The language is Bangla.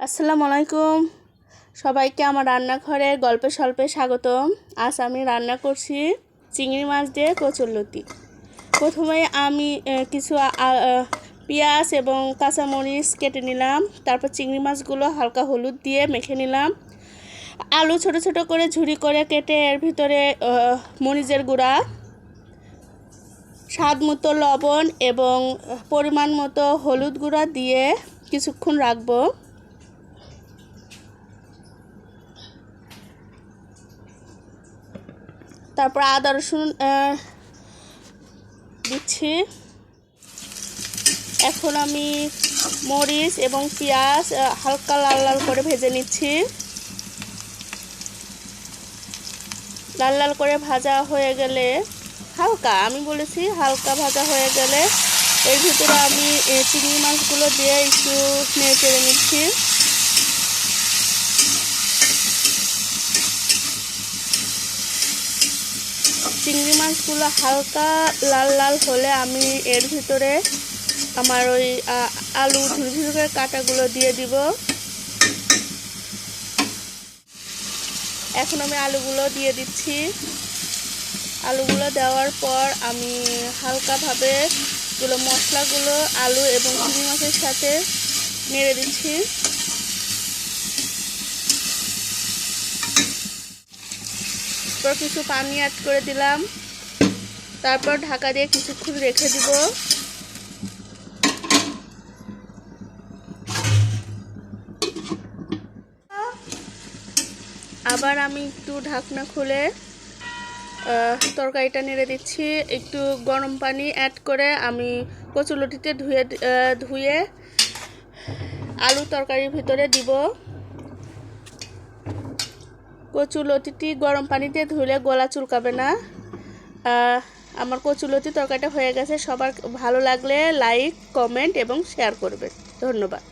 আসসালামু আলাইকুম। সবাইকে আমার রান্নাঘরে গল্পে স্বল্পে স্বাগতম। আজ আমি রান্না করছি চিংড়ি মাছ দিয়ে কচুরলতি প্রথমে আমি কিছু পেঁয়াজ এবং কাঁচামরিচ কেটে নিলাম। তারপর চিংড়ি মাছগুলো হালকা হলুদ দিয়ে মেখে নিলাম। আলু ছোট ছোট করে ঝুরি করে কেটে এর ভিতরে মরিচের গুঁড়া, স্বাদ মতো লবণ এবং পরিমাণ মতো হলুদ গুঁড়া দিয়ে কিছুক্ষণ রাখব। তারপর আদা, রসুন দিচ্ছি। এখন আমি মরিচ এবং পেঁয়াজ হালকা লাল লাল করে ভেজে নিচ্ছি। লাল লাল করে ভাজা হয়ে গেলে, হালকা, আমি বলেছি হালকা ভাজা হয়ে গেলে, এর ভিতরে আমি চিংড়ি মাছগুলো দিয়ে একটু নেড়ে নিচ্ছি। চিংড়ি মাছগুলো হালকা লাল লাল হলে আমি এর ভিতরে আমার ওই আলু ঝুড়ি করে কাটাগুলো দিয়ে দিব। এখন আমি আলুগুলো দিয়ে দিচ্ছি। আলুগুলো দেওয়ার পর আমি হালকাভাবে গুলো মশলাগুলো, আলু এবং চিংড়ি মাছের সাথে নেড়ে দিচ্ছি। তারপর কিছু পানি অ্যাড করে দিলাম। তারপর ঢাকা দিয়ে কিছুক্ষণ রেখে দিব। আবার আমি একটু ঢাকনা খুলে তরকারিটা নেড়ে দিচ্ছি। একটু গরম পানি অ্যাড করে আমি কচুলটিতে ধুয়ে ধুয়ে আলু তরকারির ভিতরে দিব। কচুলতিটি গরম পানিতে ধুলে গলা চুলকাবে না। আমার কচুলতি তরকারিটা হয়ে গেছে। সবার ভালো লাগলে লাইক কমেন্ট এবং শেয়ার করবে ধন্যবাদ।